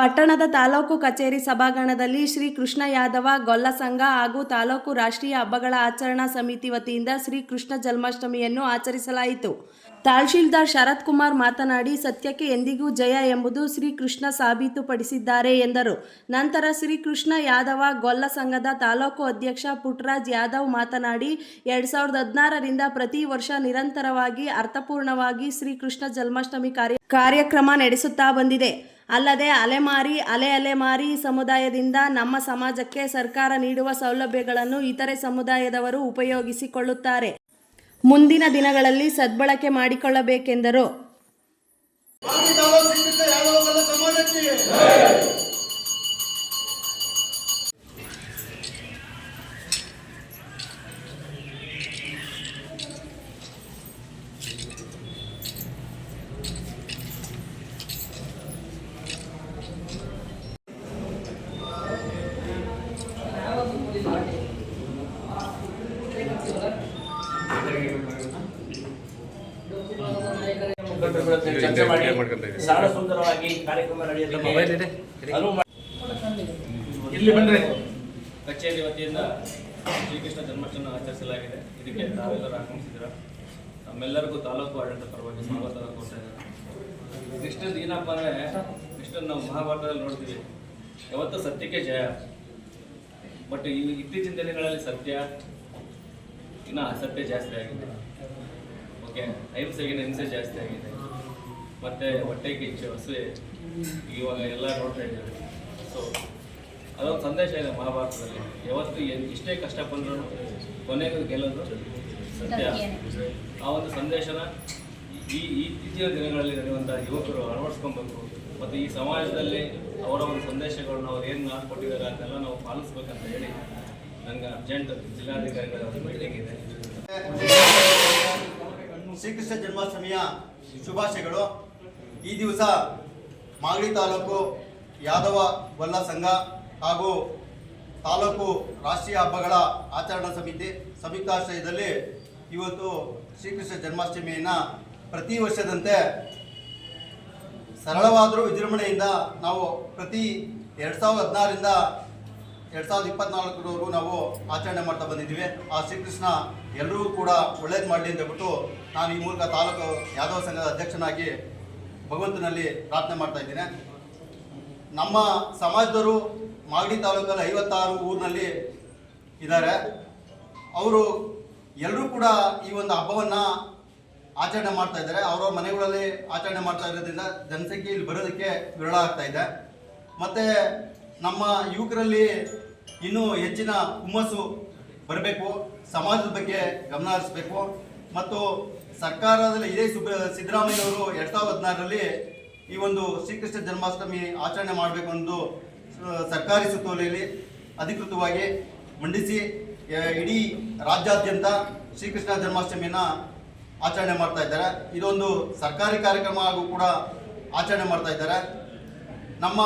ಪಟ್ಟಣದ ತಾಲೂಕು ಕಚೇರಿ ಸಭಾಂಗಣದಲ್ಲಿ ಶ್ರೀ ಕೃಷ್ಣ ಯಾದವ ಗೊಲ್ಲ ಸಂಘ ಹಾಗೂ ತಾಲೂಕು ರಾಷ್ಟ್ರೀಯ ಹಬ್ಬಗಳ ಆಚರಣಾ ಸಮಿತಿ ವತಿಯಿಂದ ಶ್ರೀ ಕೃಷ್ಣ ಜನ್ಮಾಷ್ಟಮಿಯನ್ನು ಆಚರಿಸಲಾಯಿತು. ತಹಶೀಲ್ದಾರ್ ಶರತ್ ಕುಮಾರ್ ಮಾತನಾಡಿ, ಸತ್ಯಕ್ಕೆ ಎಂದಿಗೂ ಜಯ ಎಂಬುದು ಶ್ರೀ ಕೃಷ್ಣ ಸಾಬೀತುಪಡಿಸಿದ್ದಾರೆ ಎಂದರು. ನಂತರ ಶ್ರೀ ಕೃಷ್ಣ ಯಾದವ ಗೊಲ್ಲ ಸಂಘದ ತಾಲೂಕು ಅಧ್ಯಕ್ಷ ಪುಟ್ರಾಜ್ ಯಾದವ್ ಮಾತನಾಡಿ, ಎರಡ್ ಸಾವಿರದ ಹದಿನಾರರಿಂದ ಪ್ರತಿ ವರ್ಷ ನಿರಂತರವಾಗಿ, ಅರ್ಥಪೂರ್ಣವಾಗಿ ಶ್ರೀ ಕೃಷ್ಣ ಜನ್ಮಾಷ್ಟಮಿ ಕಾರ್ಯ ಕಾರ್ಯಕ್ರಮ ನಡೆಸುತ್ತಾ ಬಂದಿದೆ. ಅಲ್ಲದೆ ಅಲೆಮಾರಿ, ಅಲೆ ಅಲೆಮಾರಿ ಸಮುದಾಯದಿಂದ ನಮ್ಮ ಸಮಾಜಕ್ಕೆ ಸರ್ಕಾರ ನೀಡುವ ಸೌಲಭ್ಯಗಳನ್ನು ಇತರೆ ಸಮುದಾಯದವರು ಉಪಯೋಗಿಸಿಕೊಳ್ಳುತ್ತಾರೆ. ಮುಂದಿನ ದಿನಗಳಲ್ಲಿ ಸದ್ಬಳಕೆ ಮಾಡಿಕೊಳ್ಳಬೇಕೆಂದರು. ಚರ್ಚೆ ಮಾಡಿ. ಸುಂದರವಾಗಿ ಕಾರ್ಯಕ್ರಮ ಮಾಡಿ- ಇಲ್ಲಿ ಬಂದ್ರೆ ಕಚೇರಿ ವತಿಯಿಂದ ಶ್ರೀಕೃಷ್ಣ ಜನ್ಮಾಷ್ಟಮಿ ಆಚರಿಸಲಾಗಿದೆ. ಇದಕ್ಕೆ ತಾವೆಲ್ಲರೂ ಆಗಮಿಸಿದ್ರ ನಮ್ಮೆಲ್ಲರಿಗೂ ತಾಲೂಕು ಆಡಳಿತ ಪರವಾಗಿ ಸ್ವಾಗತ ಕೊಡ್ತಾ ಇದ್ದಾರೆ ಕೃಷ್ಣನ್ ಏನಪ್ಪ ಅಂದರೆ ಕೃಷ್ಣನ್ ನಾವು ಮಹಾಭಾರತದಲ್ಲಿ ನೋಡ್ತೀವಿ. ಯಾವತ್ತೂ ಸತ್ಯಕ್ಕೆ ಜಯ. ಬಟ್ ಈ ಇತ್ತೀಚಿನ ದಿನಗಳಲ್ಲಿ ಸತ್ಯ ಇನ್ನ ಅಸತ್ಯ ಜಾಸ್ತಿ ಆಗಿದೆ. ಓಕೆ ಸೆಕೆಂಡ್ ಹಿಂಸೆ ಜಾಸ್ತಿ ಆಗಿದೆ. ಮತ್ತೆ ಹೊಟ್ಟೆ ಕಿಚ್ಚು ಹಸುವೆ ಇವಾಗ ಎಲ್ಲ ನೋಡ್ತಾ ಇದ್ದಾರೆ. ಸೊ ಅದೊಂದು ಸಂದೇಶ ಇದೆ ಮಹಾಭಾರತದಲ್ಲಿ. ಯಾವತ್ತು ಎಷ್ಟೇ ಕಷ್ಟ ಬಂದರೂ ಕೊನೆಗೂ ಗೆಲ್ಲೋದು ಸತ್ಯ. ಆ ಒಂದು ಸಂದೇಶನ ಈ ಇತ್ತೀಚಿನ ದಿನಗಳಲ್ಲಿ ನಡೆಯುವಂಥ ಯುವಕರು ಅಳವಡಿಸ್ಕೊಬೇಕು. ಮತ್ತು ಈ ಸಮಾಜದಲ್ಲಿ ಅವರ ಒಂದು ಸಂದೇಶಗಳನ್ನ ಅವ್ರು ಏನು ಕೊಟ್ಟಿದ್ದಾರೆ ಅದನ್ನೆಲ್ಲ ನಾವು ಪಾಲಿಸ್ಬೇಕಂತ ಹೇಳಿ ನನಗೆ ಅರ್ಜೆಂಟ್ ಜಿಲ್ಲಾಧಿಕಾರಿಗಳ ಮೀಟಿಂಗ್ ಇದೆ. ಶ್ರೀಕೃಷ್ಣ ಜನ್ಮಾಷ್ಟಮಿಯ ಶುಭಾಶಯಗಳು. ಈ ದಿವಸ ಮಾಗಡಿ ತಾಲೂಕು ಯಾದವ ಗೊಲ್ಲ ಸಂಘ ಹಾಗೂ ತಾಲೂಕು ರಾಷ್ಟ್ರೀಯ ಹಬ್ಬಗಳ ಆಚರಣಾ ಸಮಿತಿ ಸಂಯುಕ್ತಾಶ್ರಯದಲ್ಲಿ ಇವತ್ತು ಶ್ರೀಕೃಷ್ಣ ಜನ್ಮಾಷ್ಟಮಿಯನ್ನು ಪ್ರತಿ ವರ್ಷದಂತೆ ಸರಳವಾದರೂ ವಿಜೃಂಭಣೆಯಿಂದ ನಾವು ಪ್ರತಿ ಎರಡು ಸಾವಿರದ ಹದಿನಾರರಿಂದ ಎರಡು ಸಾವಿರದ ಇಪ್ಪತ್ನಾಲ್ಕರವರೆಗೂ ನಾವು ಆಚರಣೆ ಮಾಡ್ತಾ ಬಂದಿದ್ದೀವಿ. ಆ ಶ್ರೀಕೃಷ್ಣ ಎಲ್ಲರೂ ಕೂಡ ಒಳ್ಳೇದು ಮಾಡಲಿ ಅಂತ ಹೇಳ್ಬಿಟ್ಟು ನಾನು ಈ ಮೂಲಕ ತಾಲೂಕು ಯಾದವ ಸಂಘದ ಅಧ್ಯಕ್ಷನಾಗಿ ಭಗವಂತನಲ್ಲಿ ಪ್ರಾರ್ಥನೆ ಮಾಡ್ತಾ ಇದ್ದೀನಿ. ನಮ್ಮ ಸಮಾಜದವರು ಮಾಗಡಿ ತಾಲೂಕಲ್ಲಿ ಐವತ್ತಾರು ಊರಿನಲ್ಲಿ ಇದ್ದಾರೆ. ಅವರು ಎಲ್ಲರೂ ಕೂಡ ಈ ಒಂದು ಹಬ್ಬವನ್ನು ಆಚರಣೆ ಮಾಡ್ತಾ ಇದ್ದಾರೆ. ಅವರವ್ರ ಮನೆಗಳಲ್ಲಿ ಆಚರಣೆ ಮಾಡ್ತಾ ಇರೋದ್ರಿಂದ ಜನಸಂಖ್ಯೆ ಇಲ್ಲಿ ಬರೋದಕ್ಕೆ ವಿರಳ ಆಗ್ತಾ ಇದೆ. ಮತ್ತು ನಮ್ಮ ಯುವಕರಲ್ಲಿ ಇನ್ನೂ ಹೆಚ್ಚಿನ ಹುಮ್ಮಸ್ಸು ಬರಬೇಕು, ಸಮಾಜದ ಬಗ್ಗೆ ಗಮನ ಹರಿಸಬೇಕು. ಮತ್ತು ಸರ್ಕಾರದಲ್ಲಿ ಇದೇ ಸುಬ್ ಸಿದ್ದರಾಮಯ್ಯವರು ಎರಡು ಸಾವಿರದ ಹದಿನಾರರಲ್ಲಿ ಈ ಒಂದು ಶ್ರೀಕೃಷ್ಣ ಜನ್ಮಾಷ್ಟಮಿ ಆಚರಣೆ ಮಾಡಬೇಕು ಎಂದು ಸರ್ಕಾರಿ ಸುತ್ತೋಲೆಯಲ್ಲಿ ಅಧಿಕೃತವಾಗಿ ಮಂಡಿಸಿ ಇಡೀ ರಾಜ್ಯಾದ್ಯಂತ ಶ್ರೀಕೃಷ್ಣ ಜನ್ಮಾಷ್ಟಮಿಯನ್ನು ಆಚರಣೆ ಮಾಡ್ತಾ ಇದ್ದಾರೆ. ಇದೊಂದು ಸರ್ಕಾರಿ ಕಾರ್ಯಕ್ರಮ ಹಾಗೂ ಕೂಡ ಆಚರಣೆ ಮಾಡ್ತಾ ಇದ್ದಾರೆ. ನಮ್ಮ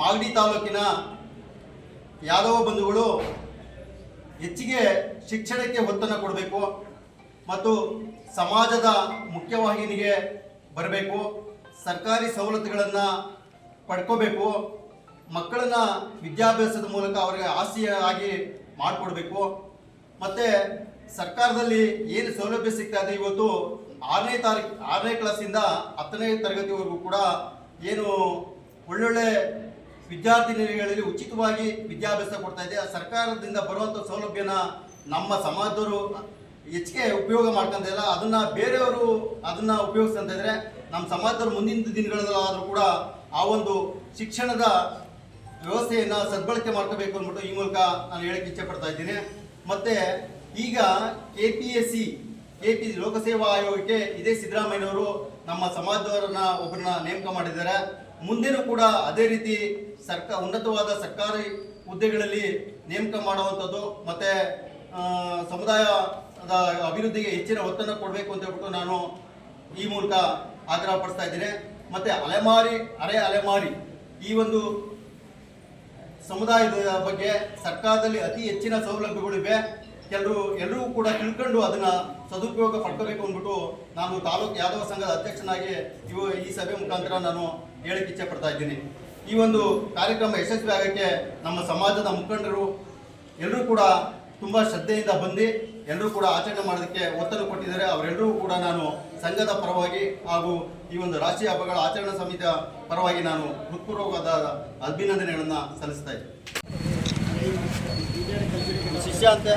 ಮಾಗಡಿ ತಾಲೂಕಿನ ಯಾದವ ಬಂಧುಗಳು ಹೆಚ್ಚಿಗೆ ಶಿಕ್ಷಣಕ್ಕೆ ಒತ್ತನ್ನು ಕೊಡಬೇಕು ಮತ್ತು ಸಮಾಜದ ಮುಖ್ಯವಾಹಿನಿಗೆ ಬರಬೇಕು, ಸರ್ಕಾರಿ ಸವಲತ್ತುಗಳನ್ನು ಪಡ್ಕೋಬೇಕು, ಮಕ್ಕಳನ್ನು ವಿದ್ಯಾಭ್ಯಾಸದ ಮೂಲಕ ಅವರಿಗೆ ಆಸೆಯಾಗಿ ಮಾಡಿಕೊಡ್ಬೇಕು. ಮತ್ತು ಸರ್ಕಾರದಲ್ಲಿ ಏನು ಸೌಲಭ್ಯ ಸಿಗ್ತಾ ಇದೆ ಇವತ್ತು ಆರನೇ ತಾರೀಕು ಆರನೇ ಕ್ಲಾಸಿಂದ ಹತ್ತನೇ ತರಗತಿವರೆಗೂ ಕೂಡ ಏನು ಒಳ್ಳೊಳ್ಳೆ ವಿದ್ಯಾರ್ಥಿನಿಗಳಲ್ಲಿ ಉಚಿತವಾಗಿ ವಿದ್ಯಾಭ್ಯಾಸ ಕೊಡ್ತಾ ಇದೆ. ಸರ್ಕಾರದಿಂದ ಬರುವಂಥ ಸೌಲಭ್ಯನ ನಮ್ಮ ಸಮಾಜದವರು ಹೆಚ್ಚಿಗೆ ಉಪಯೋಗ ಮಾಡ್ಕೊಂತ ಇಲ್ಲ. ಅದನ್ನ ಬೇರೆಯವರು ಅದನ್ನ ಉಪಯೋಗಿಸ್ತಂತಿದ್ರೆ ನಮ್ಮ ಸಮಾಜದವರು ಮುಂದಿನ ದಿನಗಳಲ್ಲಾದರೂ ಕೂಡ ಆ ಒಂದು ಶಿಕ್ಷಣದ ವ್ಯವಸ್ಥೆಯನ್ನು ಸದ್ಬಳಕೆ ಮಾಡ್ಕೋಬೇಕು ಅಂದ್ಬಿಟ್ಟು ಈ ಮೂಲಕ ನಾನು ಹೇಳಕ್ಕೆ ಇಚ್ಛೆ ಪಡ್ತಾ ಇದ್ದೀನಿ. ಮತ್ತೆ ಈಗ K P S C K P ಲೋಕಸೇವಾ ಆಯೋಗಕ್ಕೆ ಇದೇ ಸಿದ್ದರಾಮಯ್ಯನವರು ನಮ್ಮ ಸಮಾಜದವರನ್ನ ಒಬ್ಬರನ್ನ ನೇಮಕ ಮಾಡಿದ್ದಾರೆ. ಮುಂದೆನೂ ಕೂಡ ಅದೇ ರೀತಿ ಸರ್ಕಾರ ಉನ್ನತವಾದ ಸರ್ಕಾರಿ ಹುದ್ದೆಗಳಲ್ಲಿ ನೇಮಕ ಮಾಡುವಂಥದ್ದು ಮತ್ತು ಸಮುದಾಯದ ಅಭಿವೃದ್ಧಿಗೆ ಹೆಚ್ಚಿನ ಒತ್ತನ್ನು ಕೊಡಬೇಕು ಅಂತ ಹೇಳ್ಬಿಟ್ಟು ನಾನು ಈ ಮೂಲಕ ಆಗ್ರಹ ಪಡಿಸ್ತಾ ಇದ್ದೀನಿ. ಮತ್ತು ಅಲೆಮಾರಿ, ಅರೆ ಅಲೆಮಾರಿ ಈ ಒಂದು ಸಮುದಾಯದ ಬಗ್ಗೆ ಸರ್ಕಾರದಲ್ಲಿ ಅತಿ ಹೆಚ್ಚಿನ ಸೌಲಭ್ಯಗಳಿವೆ ಕೆಲವರು ಎಲ್ಲರೂ ಕೂಡ ತಿಳ್ಕೊಂಡು ಅದನ್ನ ಸದುಪಯೋಗ ಪಡ್ಕೋಬೇಕು ಅಂದ್ಬಿಟ್ಟು ನಾನು ತಾಲೂಕು ಯಾದವ ಸಂಘದ ಅಧ್ಯಕ್ಷನಾಗಿ ಇವು ಈ ಸಭೆ ಮುಖಾಂತರ ನಾನು ಹೇಳಕ್ಕೆ ಇಚ್ಛೆ ಪಡ್ತಾ ಇದ್ದೀನಿ. ಈ ಒಂದು ಕಾರ್ಯಕ್ರಮ ಯಶಸ್ವಿ ಆಗೋಕ್ಕೆ ನಮ್ಮ ಸಮಾಜದ ಮುಖಂಡರು ಎಲ್ಲರೂ ಕೂಡ ತುಂಬ ಶ್ರದ್ಧೆಯಿಂದ ಬಂದು ಎಲ್ಲರೂ ಕೂಡ ಆಚರಣೆ ಮಾಡೋದಕ್ಕೆ ಒತ್ತನ್ನು ಕೊಟ್ಟಿದ್ದಾರೆ. ಅವರೆಲ್ಲರೂ ಕೂಡ ನಾನು ಸಂಘದ ಪರವಾಗಿ ಹಾಗೂ ಈ ಒಂದು ರಾಷ್ಟ್ರೀಯ ಹಬ್ಬಗಳ ಆಚರಣಾ ಸಮಿತಿಯ ಪರವಾಗಿ ನಾನು ಹೃತ್ಪೂರ್ವಕವಾದ ಅಭಿನಂದನೆಗಳನ್ನು ಸಲ್ಲಿಸ್ತಾ ಇದ್ದೀನಿ. ಶಿಷ್ಯ ಅಂತ